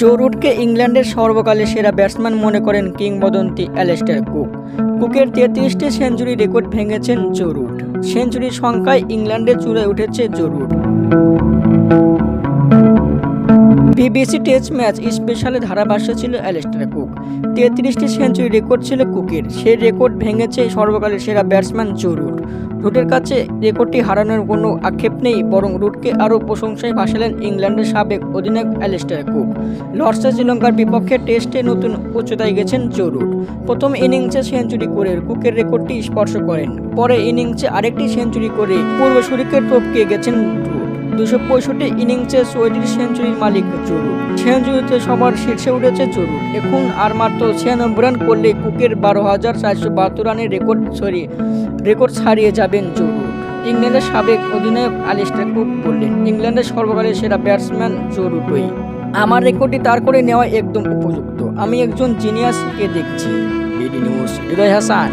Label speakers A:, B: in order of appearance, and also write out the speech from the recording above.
A: জো রুটকে ইংল্যান্ডের সর্বকালের সেরা ব্যাটসম্যান মনে করেন কিংবদন্তি অ্যালেস্টার কুক। কুকের তেত্রিশটি সেঞ্চুরি রেকর্ড ভেঙেছেন জো রুট। সেঞ্চুরির সংখ্যায় ইংল্যান্ডের চূড়ায় উঠেছে Joe Root. BBC test match স্পেশালে ধারাভাষ্য ছিল অ্যালেস্টার কুক। তেত্রিশটি সেঞ্চুরি রেকর্ড ছিল কুকের। সেই রেকর্ড ভেঙেছে সর্বকালের সেরা ব্যাটসম্যান জো রুট। রুটের কাছে রেকর্ডটি হারানোর কোনো আক্ষেপ নেই, বরং রুটকে আরও প্রশংসায় ভাসালেন ইংল্যান্ডের সাবেক অধিনায়ক অ্যালিস্টার কুক। লর্ডসে শ্রীলঙ্কার বিপক্ষে টেস্টে নতুন উচ্চতায় গেছেন জো রুট। প্রথম ইনিংসে সেঞ্চুরি করে কুকের রেকর্ডটি স্পর্শ করেন। পরে ইনিংসে আরেকটি সেঞ্চুরি করে পূর্ব পূর্বসূরিকে টপকে গেছেন দুশো পঁয়ষট্টি ইনিংসে চৌত্রিশ সেঞ্চুরির মালিক জরুর। সেঞ্চুরিতে সবার শীর্ষে উঠেছে জরুর। এখন আর মাত্র ছিয়ানব্বই রান করলে কুকের বারো হাজার চারশো বাহাত্তর রানের রেকর্ড সরিয়ে রেকর্ড ছাড়িয়ে যাবেন জরুর। ইংল্যান্ডের সাবেক অধিনায়ক আলিস্টার কুক বললেন, ইংল্যান্ডের সর্বকালের সেরা ব্যাটসম্যান জরুরই আমার রেকর্ডটি তার করে নেওয়া একদম উপযুক্ত। আমি একজন জিনিয়াসকে দেখছি। BD news Hasan.